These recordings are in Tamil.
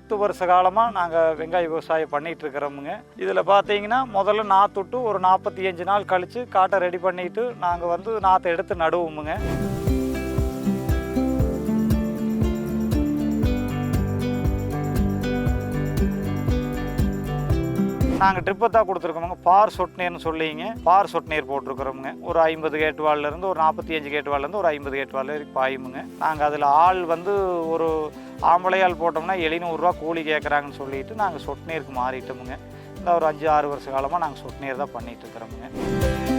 பத்து வருஷ காலமாக நாங்கள் வெங்காய விவசாயம் பண்ணிகிட்டு இருக்கிறோமுங்க. இதில் பார்த்தீங்கன்னா முதல்ல நாற்றுட்டு ஒரு நாற்பத்தி அஞ்சு நாள் கழித்து காட்டை ரெடி பண்ணிட்டு நாங்கள் வந்து நாற்றை எடுத்து நடுவோமுங்க. நாங்கள் ட்ரிப்பை தான் கொடுத்துருக்கோமுங்க. பார் சொட்டு நீர்னு சொல்லிங்க. பார் சொட்டு நீர் போட்டிருக்கிறோமுங்க. ஒரு ஐம்பது கேட்டு வால்லேருந்து ஒரு நாற்பத்தி அஞ்சு கேட்டு வால்லேருந்து ஒரு ஐம்பது கேட்டு வால் வரைக்கும் பாயுமுங்க. நாங்கள் அதில் ஆள் வந்து ஒரு ஆம்பளையால் போட்டோம்னா எழுநூறுரூவா கூலி கேட்குறாங்கன்னு சொல்லிட்டு நாங்கள் சொட்டு நீருக்கு மாறிட்டோமுங்க. இந்த ஒரு அஞ்சு ஆறு வருஷ காலமாக நாங்கள் சொட்டு நீர் தான் பண்ணிகிட்ருக்குறோமுங்க இருக்கிறோமுங்க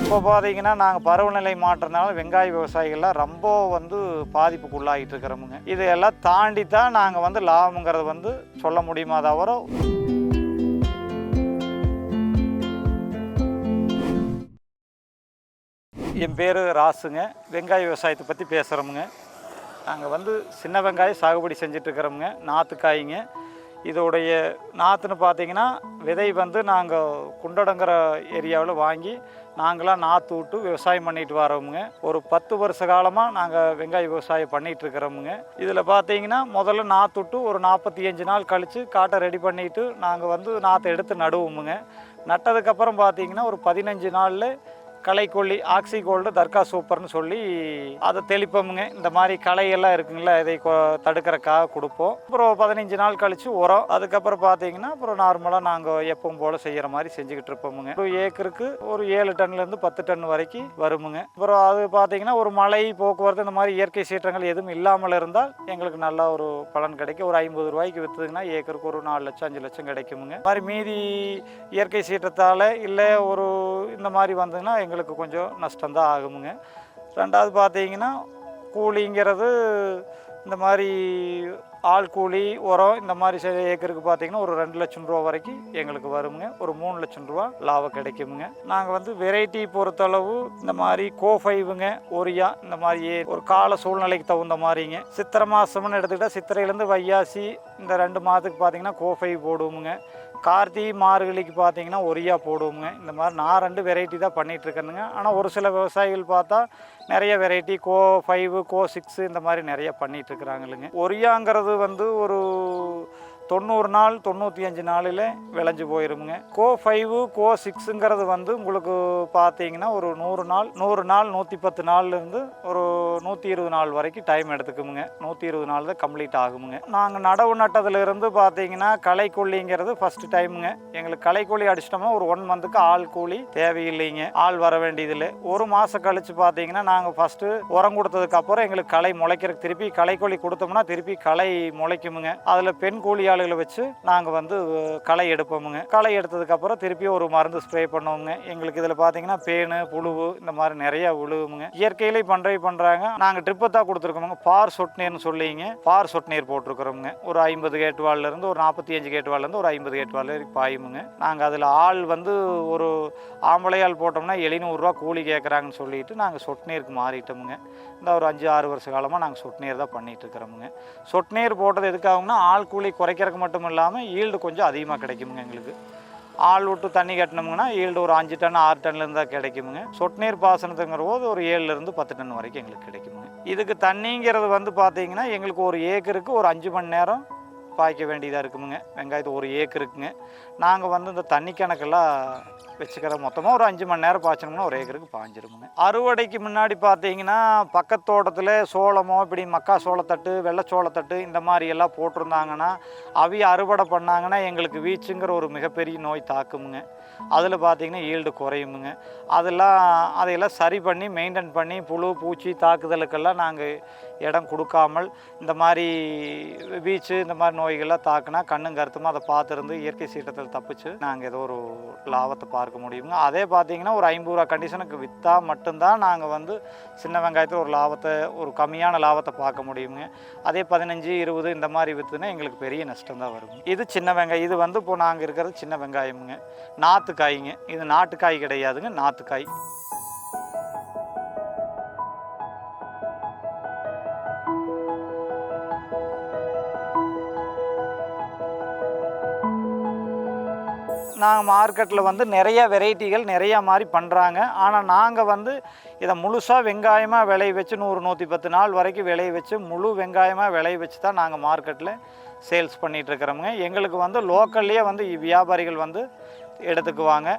இப்போ பார்த்தீங்கன்னா நாங்கள் பருவநிலை மாற்றனால வெங்காய விவசாயிகள்லாம் ரொம்ப வந்து பாதிப்புக்கு உள்ளாகிட்டு இருக்கிறோமுங்க இதையெல்லாம் தாண்டி தான் நாங்கள் வந்து லாபங்கிறத வந்து சொல்ல முடியுமா தவிர என் பேர் ராசுங்க. வெங்காய விவசாயத்தை பற்றி பேசுகிறோமுங்க நாங்கள் வந்து சின்ன வெங்காயம் சாகுபடி செஞ்சிட்ருக்கிறோமுங்க. நாற்றுக்காய்ங்க இதோடைய நாற்றுன்னு பார்த்தீங்கன்னா விதை வந்து நாங்கள் குண்டடங்கிற ஏரியாவில் வாங்கி நாங்களாம் நாற்று விட்டு விவசாயம் பண்ணிட்டு வரோமுங்க. ஒரு பத்து வருஷ காலமாக நாங்கள் வெங்காய விவசாயம் பண்ணிகிட்ருக்கிறோமுங்க இதில் பார்த்தீங்கன்னா முதல்ல நாற்று விட்டு ஒரு நாற்பத்தி அஞ்சு நாள் கழித்து காட்டை ரெடி பண்ணிட்டு நாங்கள் வந்து நாற்றை எடுத்து நடுவோமுங்க. நட்டதுக்கப்புறம் பார்த்தீங்கன்னா ஒரு பதினஞ்சு நாளில் களைக்கொல்லி ஆக்சி கோல்டு தர்கா சூப்பர்னு சொல்லி அதை தெளிப்போமுங்க. இந்த மாதிரி களையெல்லாம் இருக்குங்களா இதை கொ- கொடுப்போம். அப்புறம் பதினஞ்சு நாள் கழித்து உரம். அதுக்கப்புறம் பார்த்தீங்கன்னா அப்புறம் நார்மலாக நாங்கள் எப்பவும் போல் செய்கிற மாதிரி செஞ்சுக்கிட்டு இருப்போமுங்க. ஒரு ஏக்கருக்கு ஒரு ஏழு டன்லேருந்து பத்து டன் வரைக்கும் வருமுங்க. அப்புறம் அது பார்த்தீங்கன்னா ஒரு மழை போக்குவரத்து இந்த மாதிரி இயற்கை சீற்றங்கள் எதுவும் இல்லாமல் இருந்தால் எங்களுக்கு நல்ல ஒரு பலன் கிடைக்கும். ஒரு ஐம்பது ரூபாய்க்கு விற்றுதுங்கன்னா ஏக்கருக்கு ஒரு நாலு லட்சம் அஞ்சு லட்சம் கிடைக்குமுங்க. மாதிரி மீதி இயற்கை சீற்றத்தால் இல்லை ஒரு இந்த மாதிரி வந்ததுன்னா எங்களுக்கு கொஞ்சம் நஷ்டம்தான் ஆகுமுங்க. ரெண்டாவது பார்த்தீங்கன்னா கூலிங்கிறது இந்த மாதிரி ஆள் கூலி உரம் இந்த மாதிரி சில ஏக்கருக்கு பார்த்தீங்கன்னா ஒரு ரெண்டு லட்சம் ரூபா வரைக்கும் எங்களுக்கு வருமுங்க. ஒரு மூணு லட்சம் ரூபா லாபம் கிடைக்குமுங்க. நாங்கள் வந்து வெரைட்டி பொறுத்தளவு இந்த மாதிரி கோஃபைவுங்க ஒரியா இந்த மாதிரி ஏ- ஒரு கால சூழ்நிலைக்கு தகுந்த மாதிரிங்க. சித்திரை மாதம்னு எடுத்துக்கிட்டால் சித்திரையிலேருந்து வையாசி இந்த ரெண்டு மாதத்துக்கு பார்த்தீங்கன்னா கோஃபை போடுவோமுங்க. கார்த்திகை மார்கழிக்கு பார்த்தீங்கன்னா ஒரியா போடுவோங்க இந்த மாதிரி நான் ரெண்டு வெரைட்டி தான் பண்ணிகிட்ருக்கேனுங்க ஆனால் ஒரு சில விவசாயிகள் பார்த்தா நிறைய variety CO five CO six இந்த மாதிரி நிறைய பண்ணிகிட்ருக்குறாங்களுங்க ஒரியாங்கிறது வந்து ஒரு தொண்ணூறு நாள் தொண்ணூற்றி அஞ்சு நாளில் விளைஞ்சு போயிருமுங்க. கோ ஃபைவ் கோ சிக்ஸுங்கிறது வந்து உங்களுக்கு பார்த்தீங்கன்னா ஒரு நூறு நாள் நூறு நாள் நூற்றி பத்து நாள்லேருந்து ஒரு நூற்றி இருபது நாள் வரைக்கும் டைம் எடுத்துக்குமுங்க. நூற்றி இருபது நாள் தான் கம்ப்ளீட் ஆகுமுங்க. நாங்கள் நடவு நட்டதுலேருந்து பார்த்தீங்கன்னா களைக்கொல்லிங்கிறது ஃபஸ்ட்டு டைமுங்க எங்களுக்கு களைக்கொல்லி அடிச்சிட்டோம்னா ஒரு ஒன் மந்த்துக்கு ஆள் கூலி தேவையில்லைங்க. ஆள் வர வேண்டியதில்லை. ஒரு மாதம் கழித்து பார்த்தீங்கன்னா நாங்கள் ஃபஸ்ட்டு உரம் கொடுத்ததுக்கப்புறம் எங்களுக்கு களை முளைக்கிறதுக்கு திருப்பி களைக்கொல்லி கொடுத்தோம்னா திருப்பி களை முளைக்குமுங்க. அதில் பெண் கூலி ஆளுகளை வச்சு நாங்கள் வந்து களை எடுப்போமுங்க. களை எடுத்ததுக்கப்புறம் திருப்பி ஒரு மருந்து ஸ்ப்ரே பண்ணுவோங்க எங்களுக்கு இதில் பார்த்தீங்கன்னா பேனு புழுவு இந்த மாதிரி நிறையா விழுவுமுங்க இயற்கையிலே பண்ணுறவை பண்ணுறாங்க நாங்கள் ட்ரிப்பை தான் கொடுத்துருக்கோமுங்க. பார் சொட்டு நீர்னு சொல்லிங்க. பார் சொட்டு நீர் போட்டிருக்கிறோமுங்க. ஒரு ஐம்பது கேட்டு வால்லேருந்து ஒரு நாற்பத்தி அஞ்சு கேட்டு வால்லேருந்து ஒரு ஐம்பது கேட்டு வால் வரைக்கும் பாயுமுங்க. நாங்கள் அதில் ஆள் வந்து ஒரு ஆம்பளையால் போட்டோம்னா எழுநூறுரூவா கூலி கேட்குறாங்கன்னு சொல்லிட்டு நாங்கள் சொட்டு நீருக்கு மாறிட்டோமுங்க. இந்த ஒரு அஞ்சு ஆறு வருஷ காலமாக நாங்கள் சொட்டு நீர் தான் பண்ணிகிட்டு இருக்கிறோமுங்க. சொட்டு நீர் போட்டது எதுக்காகும்னா ஆள் கூலி குறைக்கிறதுக்கு மட்டும் இல்லாமல் ஈல்டு கொஞ்சம் அதிகமாக கிடைக்குமுங்க எங்களுக்கு. ஆள் விட்டு தண்ணி கட்டினோம்னா ஈல்டு ஒரு அஞ்சு டன் ஆறு டன்லேருந்து தான் கிடைக்குமுங்க. சொட்டு நீர் பாசனத்துங்கிற போது ஒரு ஏழுலேருந்து பத்து டன் வரைக்கும் எங்களுக்கு கிடைக்குமுங்க. இதுக்கு தண்ணிங்கிறது வந்து பார்த்தீங்கன்னா எங்களுக்கு ஒரு ஏக்கருக்கு ஒரு அஞ்சு மணி நேரம் பாய்க்க வேண்டியதாக இருக்குமுங்க. வெங்காயத்து ஒரு ஏக்கருக்குங்க நாங்கள் வந்து இந்த தண்ணி கணக்கெல்லாம் வச்சுக்கிற மொத்தமாக ஒரு அஞ்சு மணி நேரம் பாய்ச்சணும்னா ஒரு ஏக்கருக்கு பாஞ்சிருமுங்க. அறுவடைக்கு முன்னாடி பார்த்தீங்கன்னா பக்கத்தோட்டத்தில் சோளமோ இப்படி மக்கா சோளத்தட்டு வெள்ளை சோளத்தட்டு இந்த மாதிரி எல்லாம் போட்டிருந்தாங்கன்னா அவி அறுவடை பண்ணாங்கன்னா எங்களுக்கு வீச்சுங்கிற ஒரு மிகப்பெரிய நோய் தாக்குமுங்க. அதில் பார்த்தீங்கன்னா ஈல்டு குறையுமுங்க. அதெல்லாம் அதையெல்லாம் சரி பண்ணி மெயின்டைன் பண்ணி புழு பூச்சி தாக்குதலுக்கெல்லாம் நாங்கள் இடம் கொடுக்காமல் இந்த மாதிரி வீச்சு இந்த மாதிரி நோய்கள்லாம் தாக்குனா கண்ணும் கருத்துமா அதை பார்த்துருந்து இயற்கை சீற்றத்தில் தப்பிச்சு நாங்கள் ஏதோ ஒரு லாபத்தை பார்க்க முடியுங்க. அதே பார்த்தீங்கன்னா ஒரு ஐம்பது ரூபா கண்டிஷனுக்கு விற்றா மட்டும்தான் நாங்கள் வந்து சின்ன வெங்காயத்தில் ஒரு லாபத்தை ஒரு கம்மியான லாபத்தை பார்க்க முடியுங்க. அதே பதினஞ்சு இருபது இந்த மாதிரி விற்றுனா எங்களுக்கு பெரிய நஷ்டம் தான் வரும். இது சின்ன வெங்காயம். இது வந்து இப்போ நாங்கள் இருக்கிறது சின்ன வெங்காயமுங்க. நாற்று காய்ங்க இது நாட்டுக்காய் கிடையாதுங்க. நாற்று காய் நாங்கள் மார்க்கெட்டில் வந்து நிறைய வெரைட்டிகள் நிறைய மாதிரி பண்ணுறாங்க ஆனால் நாங்கள் வந்து இதை முழுசாக வெங்காயமாக விளைய வச்சு நூறு நூற்றி பத்து நாள் வரைக்கும் விளைய வச்சு முழு வெங்காயமாக விளைய வச்சு தான் நாங்கள் மார்க்கெட்டில் சேல்ஸ் பண்ணிகிட்ருக்குறோங்க எங்களுக்கு வந்து லோக்கல்லையே வந்து வியாபாரிகள் வந்து எடுத்துக்குவாங்க.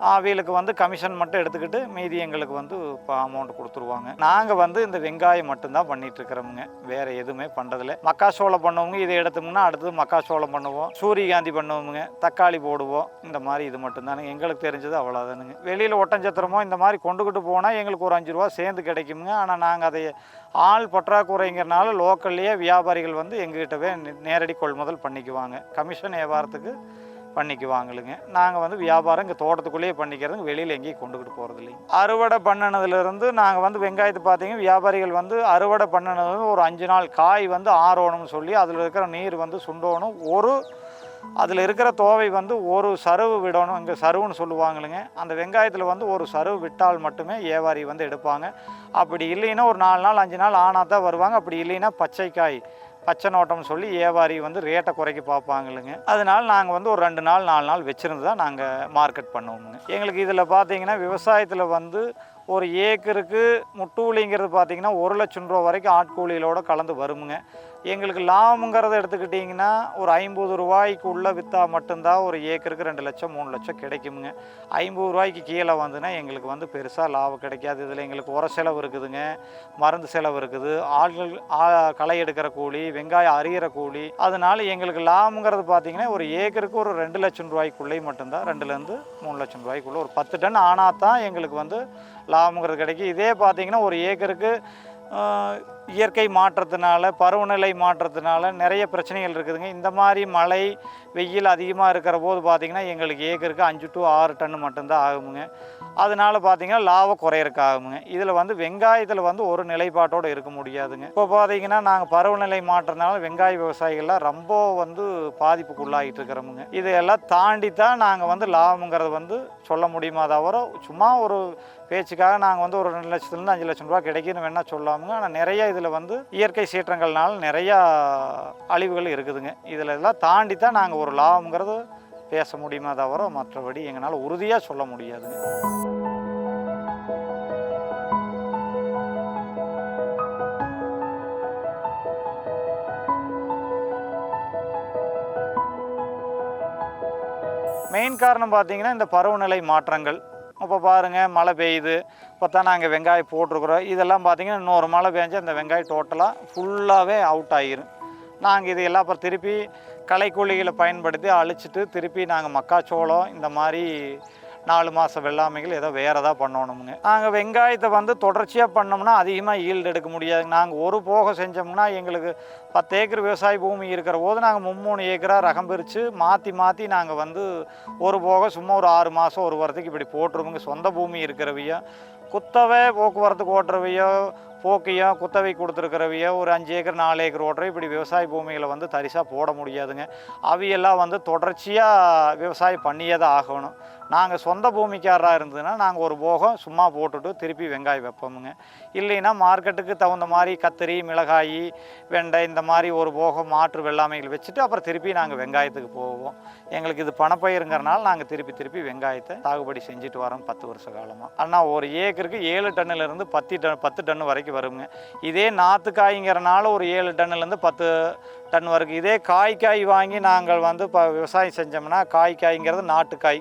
அவிகளுக்கு வந்து கமிஷன் மட்டும் எடுத்துக்கிட்டு மீதி எங்களுக்கு வந்து இப்போ அமௌண்ட் கொடுத்துருவாங்க. நாங்கள் வந்து இந்த வெங்காயம் மட்டும்தான் பண்ணிட்டுருக்கிறோமுங்க வேறு எதுவுமே பண்ணுறதில்ல மக்காச்சோளம் பண்ணுவோங்க. இதை எடுத்தோம்னா அடுத்தது மக்காச்சோளம் பண்ணுவோம். சூரியகாந்தி பண்ணுவோமுங்க. தக்காளி போடுவோம். இந்த மாதிரி இது மட்டும்தானுங்க. எங்களுக்கு தெரிஞ்சது அவ்வளோதானுங்க வெளியில் ஒட்டஞ்சத்திரமோ இந்த மாதிரி கொண்டுக்கிட்டு போனால் எங்களுக்கு ஒரு அஞ்சு ரூபா சேர்ந்து கிடைக்குமுங்க. ஆனால் நாங்கள் அதை ஆள் பற்றாக்குறைங்கிறனால லோக்கல்லையே வியாபாரிகள் வந்து எங்ககிட்டவே நே- நேரடி கொள்முதல் பண்ணிக்குவாங்க. கமிஷன் வியாபாரத்துக்கு பண்ணிக்குவாங்களுங்க. நாங்கள் வந்து வியாபாரம் இங்கே தோட்டத்துக்குள்ளேயே பண்ணிக்கிறதுங்க வெளியில் எங்கேயும் கொண்டுக்கிட்டு போகிறது இல்லைங்க அறுவடை பண்ணினதுலேருந்து நாங்கள் வந்து வெங்காயத்தை பார்த்தீங்கன்னா வியாபாரிகள் வந்து அறுவடை பண்ணினது ஒரு அஞ்சு நாள் காய் வந்து ஆறோணும்னு சொல்லி அதில் இருக்கிற நீர் வந்து சுண்டோணும். ஒரு அதில் இருக்கிற தோவை வந்து ஒரு சருவு விடணும் இங்கே சருவுன்னு சொல்லுவாங்களுங்க. அந்த வெங்காயத்தில் வந்து ஒரு சருவு விட்டால் மட்டுமே வியாபாரி வந்து எடுப்பாங்க. அப்படி இல்லைன்னா ஒரு நாலு நாள் அஞ்சு நாள் ஆனால் தான் வருவாங்க. அப்படி இல்லைன்னா பச்சைக்காய் பச்சை நோட்டம்னு சொல்லி வியாபாரி வந்து ரேட்டை குறைக்க பார்ப்பாங்களுங்க. அதனால நாங்கள் வந்து ஒரு ரெண்டு நாள் நாலு நாள் வச்சுருந்து தான் நாங்கள் மார்க்கெட் பண்ணுவோமுங்க. எங்களுக்கு இதில் பார்த்தீங்கன்னா விவசாயத்தில் வந்து ஒரு ஏக்கருக்கு முட்டூலிங்கிறது பார்த்தீங்கன்னா ஒரு லட்சம் ரூபா வரைக்கும் ஆட்கூலிகளோடு கலந்து வருமுங்க. எங்களுக்கு லாபங்கிறத எடுத்துக்கிட்டிங்கன்னா ஒரு ஐம்பது ரூபாய்க்கு உள்ள விற்றா மட்டும்தான் ஒரு ஏக்கருக்கு ரெண்டு லட்சம் மூணு லட்சம் கிடைக்குமுங்க. ஐம்பது ரூபாய்க்கு கீழே வந்துன்னா எங்களுக்கு வந்து பெருசாக லாபம் கிடைக்காது. இதில் எங்களுக்கு உர செலவு இருக்குதுங்க. மருந்து செலவு இருக்குது. ஆள்கள் ஆ- களை எடுக்கிற கூலி வெங்காயம் அறிகிற கூலி. அதனால எங்களுக்கு லாபங்கிறது பார்த்தீங்கன்னா ஒரு ஏக்கருக்கு ஒரு ரெண்டு லட்சம் ரூபாய்க்குள்ளே மட்டும்தான். ரெண்டுலேருந்து மூணு லட்சம் ரூபாய்க்குள்ள ஒரு பத்து டன் ஆனால் தான் எங்களுக்கு வந்து லாபங்கிறது கிடைக்கும். இதே பார்த்தீங்கன்னா ஒரு ஏக்கருக்கு இயற்கை மாற்றத்தினால பருவநிலை மாற்றத்தினால நிறைய பிரச்சனைகள் இருக்குதுங்க. இந்த மாதிரி மழை வெயில் அதிகமாக இருக்கிற போது பார்த்திங்கன்னா எங்களுக்கு ஏக்கருக்கு அஞ்சு டு ஆறு டன் மட்டும்தான் ஆகுமுங்க. அதனால பார்த்தீங்கன்னா லாபம் குறையிறக்கு ஆகுமுங்க இதில் வந்து வெங்காயத்தில் வந்து ஒரு நிலைப்பாட்டோடு இருக்க முடியாதுங்க. இப்போ பார்த்தீங்கன்னா நாங்கள் பருவநிலை மாற்றத்தினால வெங்காய விவசாயிகள்லாம் ரொம்ப வந்து பாதிப்புக்குள்ளாகிட்டு இருக்கிறோமுங்க. இதையெல்லாம் தாண்டி தான் நாங்கள் வந்து லாபங்கிறது வந்து சொல்ல முடியுமா தவிர சும்மா ஒரு பேச்சுக்காக நாங்கள் வந்து ஒரு ரெண்டு லட்சத்துலேருந்து அஞ்சு லட்சம் ரூபா கிடைக்குன்னு வேணால் சொல்லாமுங்க. ஆனால் நிறைய இதில் வந்து இயற்கை சீற்றங்கள்னால நிறையா அழிவுகள் இருக்குதுங்க. இதில் எல்லாம் தாண்டி தான் நாங்கள் ஒரு லாபங்கிறது பேச முடியுமா தவிர மற்றபடி எங்களால் உறுதியாக சொல்ல முடியாதுங்க. மெயின் காரணம் பார்த்தீங்கன்னா இந்த பருவநிலை மாற்றங்கள். இப்போ பாருங்கள் மழை பெய்யுது. பார்த்தா நாங்கள் வெங்காயம் போட்டிருக்குறோம். இதெல்லாம் பார்த்தீங்கன்னா இன்னொரு மழை பெஞ்சால் இந்த வெங்காயம் டோட்டலாக ஃபுல்லாகவே அவுட் ஆகிரும் நாங்கள் இது எல்லாம் அப்புறம் திருப்பி களைக்கொல்லிகளை பயன்படுத்தி அழிச்சிட்டு திருப்பி நாங்கள் மக்காச்சோளம் இந்த மாதிரி நாலு மாதம் வெள்ளாமைகள் ஏதோ வேறு எதாவது பண்ணணுமுங்க நாங்கள் வெங்காயத்தை வந்து தொடர்ச்சியாக பண்ணோம்னா அதிகமாக ஈல்டு எடுக்க முடியாது. நாங்கள் ஒரு போக செஞ்சோம்னா எங்களுக்கு பத்து ஏக்கர் விவசாய பூமி இருக்கிற போது நாங்கள் மும்மூணு ஏக்கராக ரகம் பிரித்து மாற்றி மாற்றி நாங்கள் வந்து ஒரு போக சும்மா ஒரு ஆறு மாதம் ஒரு வாரத்துக்கு இப்படி போட்டுருவோங்க சொந்த பூமி இருக்கிறவையோ குத்தவை போக்குவரத்துக்கு ஓட்டுறவையோ போக்கையோ குத்தவை கொடுத்துருக்கிறவையோ ஒரு அஞ்சு ஏக்கர் நாலு ஏக்கர் ஓட்டுற இப்படி விவசாய பூமிகளை வந்து தரிசாக போட முடியாதுங்க. அவையெல்லாம் வந்து தொடர்ச்சியாக விவசாயம் பண்ணியே தான் ஆகணும். நாங்கள் சொந்த பூமிக்காரராக இருந்ததுன்னா நாங்கள் ஒரு போகம் சும்மா போட்டுட்டு திருப்பி வெங்காயம் வைப்போமுங்க. இல்லைன்னா மார்க்கெட்டுக்கு தகுந்த மாதிரி கத்திரி மிளகாய் வெண்டை இந்த மாதிரி ஒரு போகம் மாற்று வெள்ளாமைகள் வச்சுட்டு அப்புறம் திருப்பி நாங்கள் வெங்காயத்துக்கு போவோம். எங்களுக்கு இது பணப்பயிருங்கிறனால நாங்கள் திருப்பி திருப்பி வெங்காயத்தை சாகுபடி செஞ்சுட்டு வரோம் பத்து வருஷ காலமாக ஆனால் ஒரு ஏக்கருக்கு ஏழு டன்னுலேருந்து பத்து டன் பத்து டன் வரைக்கும் வருங்க. இதே நாற்றுக்காய்ங்கிறனால ஒரு ஏழு டன்னுலேருந்து பத்து டன் வரைக்கும் இதே காய்க்காய் வாங்கி நாங்கள் வந்து இப்போ விவசாயம் செஞ்சோம்னா காய்க்காய்ங்கிறது நாட்டுக்காய்.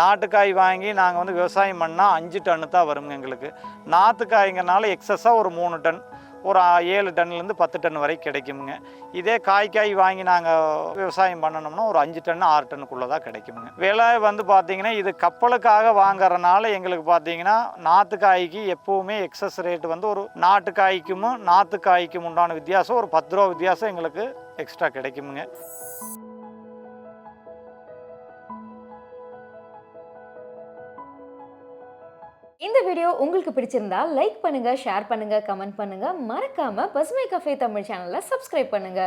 நாட்டுக்காய் வாங்கி நாங்கள் வந்து விவசாயம் பண்ணால் அஞ்சு டன்னு தான் வருங்க எங்களுக்கு. நாற்றுக்காய்ங்கிறனால எக்ஸஸாக ஒரு மூணு டன் ஒரு ஏழு டன்லேருந்து பத்து டன் வரைக்கும் கிடைக்குமுங்க. இதே காய்க்காய் வாங்கி நாங்கள் விவசாயம் பண்ணணும்னா ஒரு அஞ்சு டன் ஆறு டன்னுக்குள்ளே தான் கிடைக்குமுங்க. விலை வந்து பார்த்திங்கன்னா இது கப்பலுக்காக வாங்குறதுனால எங்களுக்கு பார்த்தீங்கன்னா நாற்றுக்காய்க்கு எப்போவுமே எக்ஸஸ் ரேட் வந்து ஒரு நாட்டுக்காய்க்கும் நாற்றுக்காய்க்கும் உண்டான வித்தியாசம் ஒரு பத்து ரூபா வித்தியாசம் எங்களுக்கு எக்ஸ்ட்ரா கிடைக்குமுங்க. வீடியோ உங்களுக்கு பிடிச்சிருந்தா லைக் பண்ணுங்க ஷேர் பண்ணுங்க கமெண்ட் பண்ணுங்க. மறக்காம பசுமை கஃபே தமிழ் சேனலை சப்ஸ்கிரைப் பண்ணுங்க.